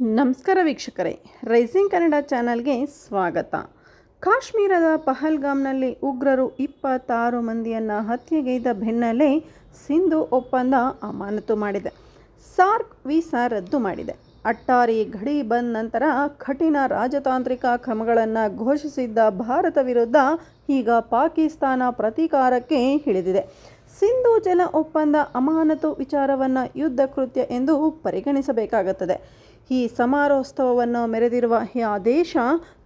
ನಮಸ್ಕಾರ ವೀಕ್ಷಕರೇ ರೈಸಿಂಗ್ ಕನ್ನಡ ಚಾನಲ್ಗೆ ಸ್ವಾಗತ. ಕಾಶ್ಮೀರದ ಪಹಲ್ಗಾಮ್ನಲ್ಲಿ ಉಗ್ರರು ಇಪ್ಪತ್ತಾರು ಮಂದಿಯನ್ನು ಹತ್ಯೆಗೈದ ಬೆನ್ನಲ್ಲೇ ಸಿಂಧು ಒಪ್ಪಂದ ಅಮಾನತು ಮಾಡಿದೆ. ಸಾರ್ಕ್ ವೀಸಾ ರದ್ದು ಮಾಡಿದೆ. ಅಟ್ಟಾರಿ ಗಡಿ ಬಂದ್ ನಂತರ ಕಠಿಣ ರಾಜತಾಂತ್ರಿಕ ಕ್ರಮಗಳನ್ನು ಘೋಷಿಸಿದ್ದ ಭಾರತ ವಿರುದ್ಧ ಈಗ ಪಾಕಿಸ್ತಾನ ಪ್ರತೀಕಾರಕ್ಕೆ ಹಿಳಿದಿದೆ ಸಿಂಧು ಜಲ ಒಪ್ಪಂದ ಅಮಾನತು ವಿಚಾರವನ್ನು ಯುದ್ಧ ಕೃತ್ಯ ಎಂದು ಪರಿಗಣಿಸಬೇಕಾಗುತ್ತದೆ. ಈ ಸಮಾರೋತ್ಸವವನ್ನು ಮೆರೆದಿರುವ ಆ ದೇಶ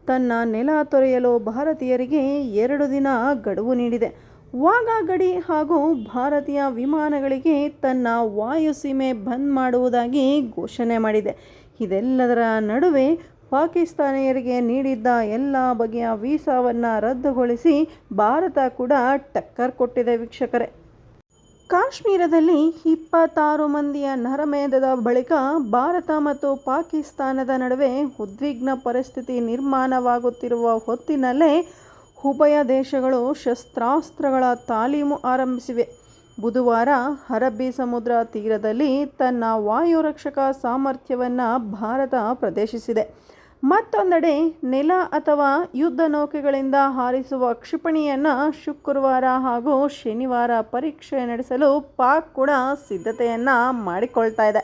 ತನ್ನ ನೆಲ ತೊರೆಯಲು ಭಾರತೀಯರಿಗೆ ಎರಡು ದಿನ ಗಡುವು ನೀಡಿದೆ. ವಾಘಾ ಗಡಿ ಹಾಗೂ ಭಾರತೀಯ ವಿಮಾನಗಳಿಗೆ ತನ್ನ ವಾಯುಸೀಮೆ ಬಂದ್ ಮಾಡುವುದಾಗಿ ಘೋಷಣೆ ಮಾಡಿದೆ. ಇದೆಲ್ಲದರ ನಡುವೆ ಪಾಕಿಸ್ತಾನಿಯರಿಗೆ ನೀಡಿದ್ದ ಎಲ್ಲ ಬಗೆಯ ವೀಸಾವನ್ನು ರದ್ದುಗೊಳಿಸಿ ಭಾರತ ಕೂಡ ಟಕ್ಕರ್ ಕೊಟ್ಟಿದೆ ವೀಕ್ಷಕರೇ. ಕಾಶ್ಮೀರದಲ್ಲಿ ಇಪ್ಪತ್ತಾರು ಮಂದಿಯ ನರಮೇಧದ ಬಳಿಕ ಭಾರತ ಮತ್ತು ಪಾಕಿಸ್ತಾನದ ನಡುವೆ ಉದ್ವಿಗ್ನ ಪರಿಸ್ಥಿತಿ ನಿರ್ಮಾಣವಾಗುತ್ತಿರುವ ಹೊತ್ತಿನಲ್ಲೇ ಉಭಯ ದೇಶಗಳು ಶಸ್ತ್ರಾಸ್ತ್ರಗಳ ತಾಲೀಮು ಆರಂಭಿಸಿವೆ. ಬುಧವಾರ ಅರಬ್ಬಿ ಸಮುದ್ರ ತೀರದಲ್ಲಿ ತನ್ನ ವಾಯುರಕ್ಷಕ ಸಾಮರ್ಥ್ಯವನ್ನು ಭಾರತ ಪ್ರದರ್ಶಿಸಿದೆ. ಮತ್ತೊಂದೆಡೆ ನೆಲ ಅಥವಾ ಯುದ್ಧ ನೌಕೆಗಳಿಂದ ಹಾರಿಸುವ ಕ್ಷಿಪಣಿಯನ್ನು ಶುಕ್ರವಾರ ಹಾಗೂ ಶನಿವಾರ ಪರೀಕ್ಷೆ ನಡೆಸಲು ಪಾಕ್ ಕೂಡ ಸಿದ್ಧತೆಯನ್ನು ಮಾಡಿಕೊಳ್ತಾ ಇದೆ.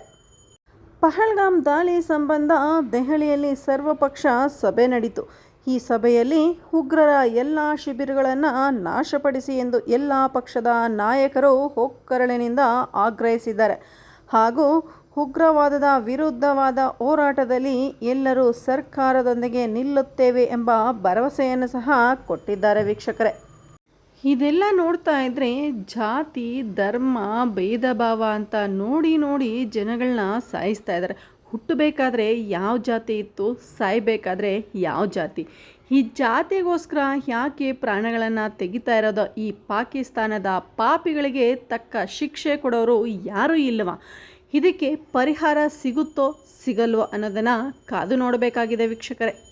ಪಹಲ್ಗಾಮ್ ದಾಳಿ ಸಂಬಂಧ ದೆಹಲಿಯಲ್ಲಿ ಸರ್ವಪಕ್ಷ ಸಭೆ ನಡೆಯಿತು ಈ ಸಭೆಯಲ್ಲಿ ಉಗ್ರರ ಎಲ್ಲ ಶಿಬಿರಗಳನ್ನು ನಾಶಪಡಿಸಿ ಎಂದು ಎಲ್ಲ ಪಕ್ಷದ ನಾಯಕರು ಒಕ್ಕರಳಿನಿಂದ ಆಗ್ರಹಿಸಿದ್ದಾರೆ. ಹಾಗೂ ಉಗ್ರವಾದದ ವಿರುದ್ಧವಾದ ಹೋರಾಟದಲ್ಲಿ ಎಲ್ಲರೂ ಸರ್ಕಾರದೊಂದಿಗೆ ನಿಲ್ಲುತ್ತೇವೆ ಎಂಬ ಭರವಸೆಯನ್ನು ಸಹ ಕೊಟ್ಟಿದ್ದಾರೆ ವೀಕ್ಷಕರೇ. ಇದೆಲ್ಲ ನೋಡ್ತಾ ಇದ್ದರೆ ಜಾತಿ, ಧರ್ಮ ಭೇದ ಭಾವ ಅಂತ ನೋಡಿ ನೋಡಿ ಜನಗಳನ್ನ ಸಾಯಿಸ್ತಾ ಇದ್ದಾರೆ. ಹುಟ್ಟಬೇಕಾದ್ರೆ ಯಾವ ಜಾತಿ ಇತ್ತು, ಸಾಯಬೇಕಾದ್ರೆ ಯಾವ ಜಾತಿ. ಈ ಜಾತಿಗೋಸ್ಕರ ಯಾಕೆ ಪ್ರಾಣಗಳನ್ನು ತೆಗಿತಾ ಇರೋದು? ಈ ಪಾಕಿಸ್ತಾನದ ಪಾಪಿಗಳಿಗೆ ತಕ್ಕ ಶಿಕ್ಷೆ ಕೊಡೋರು ಯಾರೂ ಇಲ್ಲವ ಇದಕ್ಕೆ ಪರಿಹಾರ ಸಿಗುತ್ತೋ, ಸಿಗಲ್ವೋ ಅನ್ನೋದನ್ನು ಕಾದು ನೋಡಬೇಕಾಗಿದೆ ವೀಕ್ಷಕರೇ.